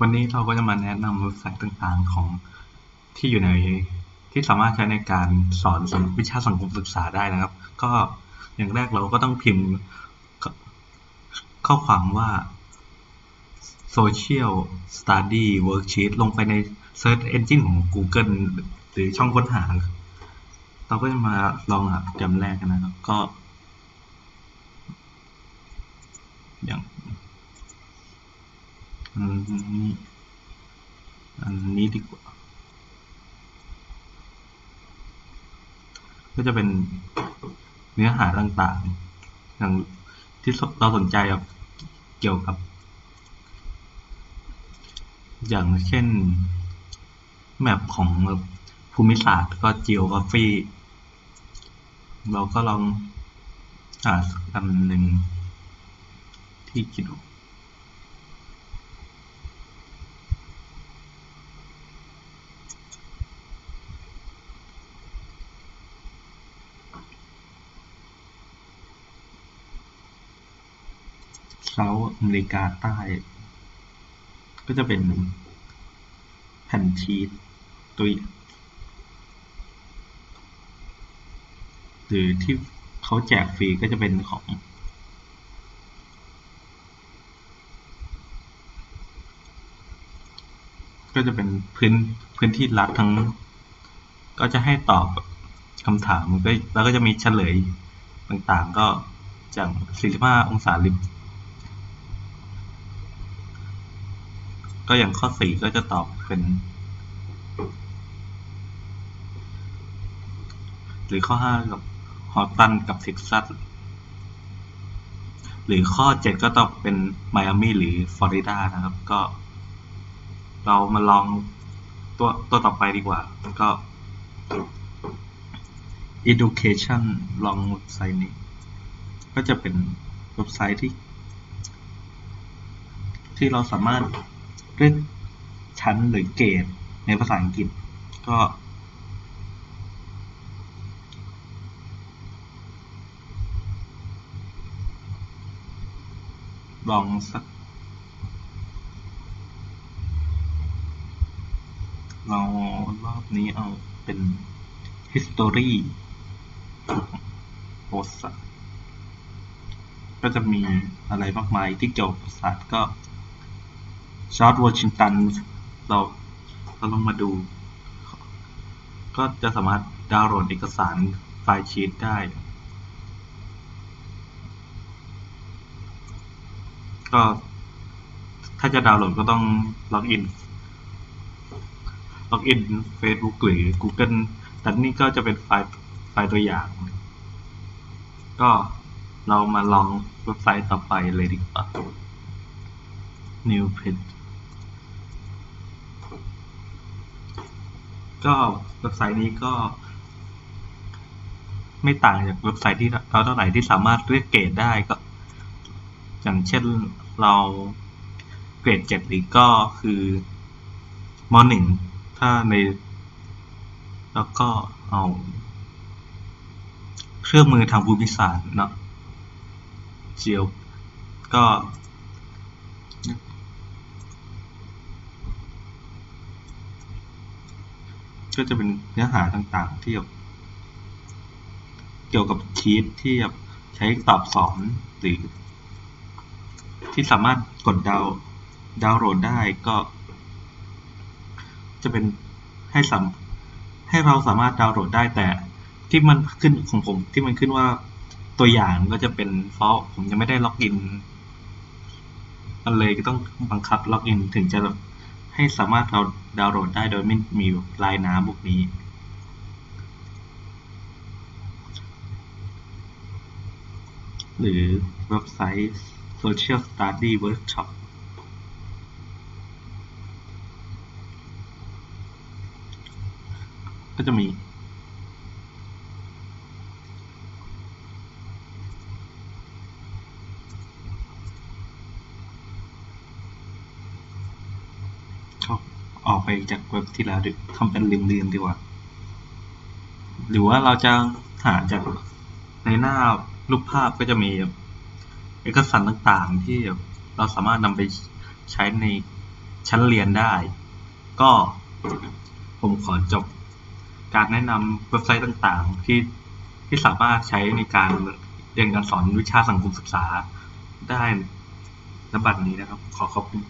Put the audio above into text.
วันนี้เราก็จะมาแนะนำเว็บไซต์ต่างๆของที่อยู่ในที่สามารถใช้ในการสอนวิชาสังคมศึกษาได้นะครับ ก็อย่างแรกเราก็ต้องพิมพ์ข้อความว่า Social Study Worksheet ลงไปใน Search Engine ของ Google หรือช่องค้นหา เราก็จะมาลองหาโปรแกรมแรกกันนะครับ ก็อย่าง อันนี้อันนี้ดีกว่า ก็จะเป็นเนื้อหาต่างๆ อย่างที่เราสนใจแบบเกี่ยวกับ อย่างเช่นแมปของภูมิศาสตร์ก็ geography เราก็ลองหาสักอันหนึ่งที่คิดว่า เซาท์อเมริกาใต้ ก็จะเป็นแผ่นชีตตัวหรือที่เขาแจกฟรีก็จะเป็นของก็จะเป็นพื้นพื้นที่รัฐทั้ง ก็จะให้ตอบคำถามก็แล้วก็จะมีเฉลยต่างๆ ก็จาก 45 องศาลิบ ก็อย่างข้อ 4 ก็จะตอบเป็น หรือข้อ 5 กับฮอตตันกับเท็กซัสหรือข้อ 7 ก็ตอบเป็นไมอามี่หรือฟลอริดานะครับ ก็ เรามาลองตัวตัวต่อไปดีกว่า ก็ education ลองเว็บไซต์นี้ ก็จะเป็นเว็บไซต์ที่ ที่เราสามารถ เลือกชั้นหรือเกรดในภาษาอังกฤษ ก็ ลองสักเรารอบนี้เอาเป็น history โพสก็จะมีอะไรมากมายที่เกี่ยวกับศาสตร์ก็ จอร์จวอชิงตันเราเราลองมาดู ก็จะสามารถดาวน์โหลดเอกสารไฟล์ชีตได้ ก็ถ้าจะดาวน์โหลดก็ต้องล็อกอิน ล็อกอิน Facebook หรือ Google แต่นี่ก็จะเป็นไฟล์ไฟล์ตัวอย่าง ก็เรามาลองเว็บไซต์ต่อไปเลยดีกว่า New Page ก็เว็บไซต์นี้ก็ไม่ต่างจากเว็บไซต์ที่เราเท่าไหร่ที่สามารถเรียกเกรดได้ก็ อย่างเช่นเราเกรดเจ็ดหรือก็คือมหนึ่งถ้าใน แล้วก็เอาเครื่องมือทางภูมิศาสตร์เนาะเจียวก็ ก็จะเป็นเนื้อหาต่างๆ ที่เกี่ยวกับชีตที่ใช้ตอบสอนหรือ ที่สามารถกดดาวดาวน์โหลดได้ก็ จะเป็นให้สามให้เราสามารถดาวน์โหลดได้แต่ที่มันขึ้นของผมที่มันขึ้นว่าตัวอย่างก็จะเป็นเพราะผมยังไม่ได้ล็อกอินมันเลยก็ต้องบังคับล็อกอินถึงจะ ให้สามารถเราดาวน์โหลดได้โดยไม่มีลายน้ำพวกนี้ หรือเว็บไซต์ Social Study Workshop ก็จะมี ออกไปจากเว็บที่แล้วทำเป็นลืมๆดีกว่า หรือว่าเราจะหาจากในหน้ารูปภาพก็จะมีเอกสารต่างๆ ที่เราสามารถนำไปใช้ในชั้นเรียนได้ ก็ผมขอจบการแนะนำเว็บไซต์ต่างๆ ที่ที่สามารถใช้ในการเรียนการสอนวิชาสังคมศึกษาได้ณบัดนี้นะครับ ขอขอบคุณ